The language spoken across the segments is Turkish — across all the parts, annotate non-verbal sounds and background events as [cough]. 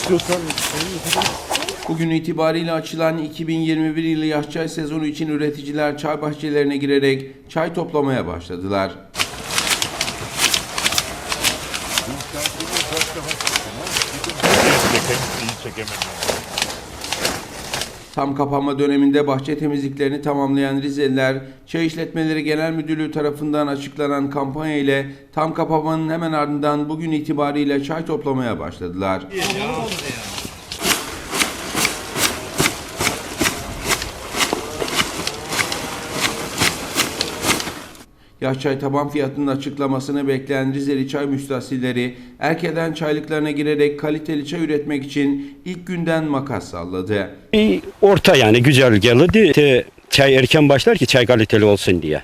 istiyorsan Bugün itibariyle açılan 2021 yılı çay sezonu için üreticiler çay bahçelerine girerek çay toplamaya başladılar. iyi çekemedim. Tam kapanma döneminde bahçe temizliklerini tamamlayan Rizeliler, Çay İşletmeleri Genel Müdürlüğü tarafından açıklanan kampanya ile tam kapanmanın hemen ardından bugün itibariyle çay toplamaya başladılar. Yaş çay taban fiyatının açıklamasını bekleyen Rizeli çay müstahsilleri erkeden çaylıklarına girerek kaliteli çay üretmek için ilk günden makas salladı. Bir orta yani güzel geldi. Çay erken başlar ki çay kaliteli olsun diye.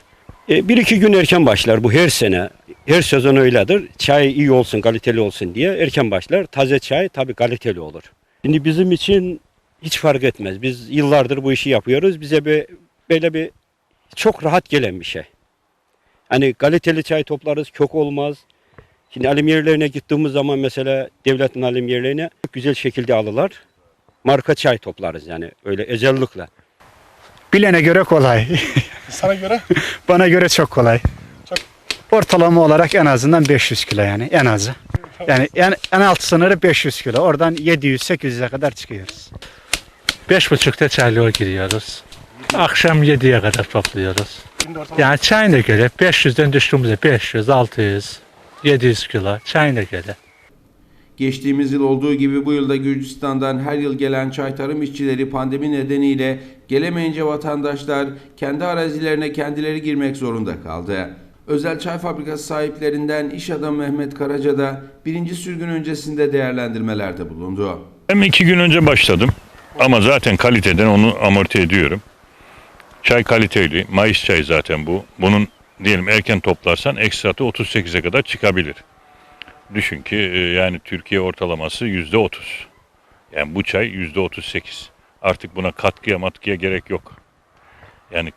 E, bir iki gün erken başlar bu her sene. Her sezon öyledir. Çay iyi olsun, kaliteli olsun diye erken başlar. Taze çay tabii kaliteli olur. Şimdi bizim için hiç fark etmez. Biz yıllardır bu işi yapıyoruz. Bize bir, böyle bir çok rahat gelen bir şey. Hani kaliteli çay toplarız, çok olmaz. Şimdi alim yerlerine gittiğimiz zaman mesela devletin alim yerlerine çok güzel şekilde alırlar. Marka çay toplarız yani öyle özellikle. Bilene göre kolay. [laughs] sana göre [laughs] Bana göre çok kolay. Çok. Ortalama olarak en azından 500 kilo yani en azı. Yani en, en alt sınırı 500 kilo. Oradan 700-800'e kadar çıkıyoruz. Beş buçukta çaylığa giriyoruz. Akşam 7'ye kadar topluyoruz. Yani çayına göre 500'den düştüğümüzde 500, 600, 700 kilo çayına göre. Geçtiğimiz yıl olduğu gibi bu yılda Gürcistan'dan her yıl gelen çay tarım işçileri pandemi nedeniyle gelemeyince vatandaşlar kendi arazilerine kendileri girmek zorunda kaldı. Özel çay fabrikası sahiplerinden iş adamı Mehmet Karaca da birinci sürgün öncesinde değerlendirmelerde bulundu. Ben iki gün önce başladım. Ama zaten kaliteden onu amorti ediyorum. Çay kaliteli. Mayıs çayı zaten bu. Bunun diyelim erken toplarsan ekstratı 38'e kadar çıkabilir. Düşün ki e, yani Türkiye ortalaması yüzde 30. Yani bu çay yüzde 38. Artık buna katkıya matkıya gerek yok. Yani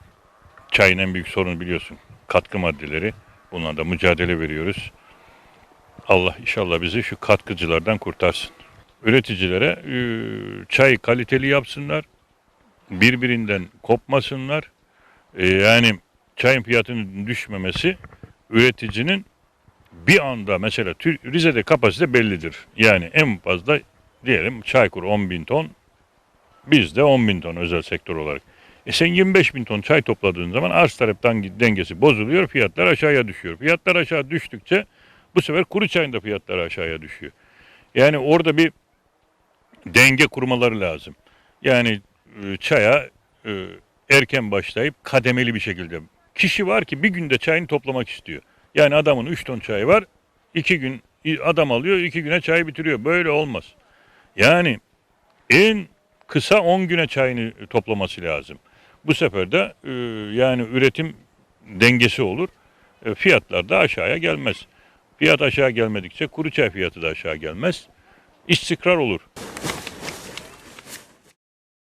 çayın en büyük sorunu biliyorsun. Katkı maddeleri. Bunlarla da mücadele veriyoruz. Allah inşallah bizi şu katkıcılardan kurtarsın. Üreticilere e, çay kaliteli yapsınlar. Birbirinden kopmasınlar. E, yani çayın fiyatının düşmemesi üreticinin bir anda mesela Rize'de kapasite bellidir. Yani en fazla diyelim Çaykur 10 bin ton, bizde 10 bin ton özel sektör olarak. E sen 25 bin ton çay topladığın zaman arz talep denge- dengesi bozuluyor, fiyatlar aşağıya düşüyor. Fiyatlar aşağı düştükçe bu sefer kuru çayın da fiyatları aşağıya düşüyor. Yani orada bir denge kurmaları lazım. Yani çaya e, erken başlayıp kademeli bir şekilde. Kişi var ki bir günde çayını toplamak istiyor. Yani adamın 3 ton çayı var. 2 gün adam alıyor 2 güne çayı bitiriyor. Böyle olmaz. Yani en kısa 10 güne çayını toplaması lazım. Bu sefer de e, yani üretim dengesi olur. E, fiyatlar da aşağıya gelmez. Fiyat aşağı gelmedikçe kuru çay fiyatı da aşağı gelmez. İstikrar olur.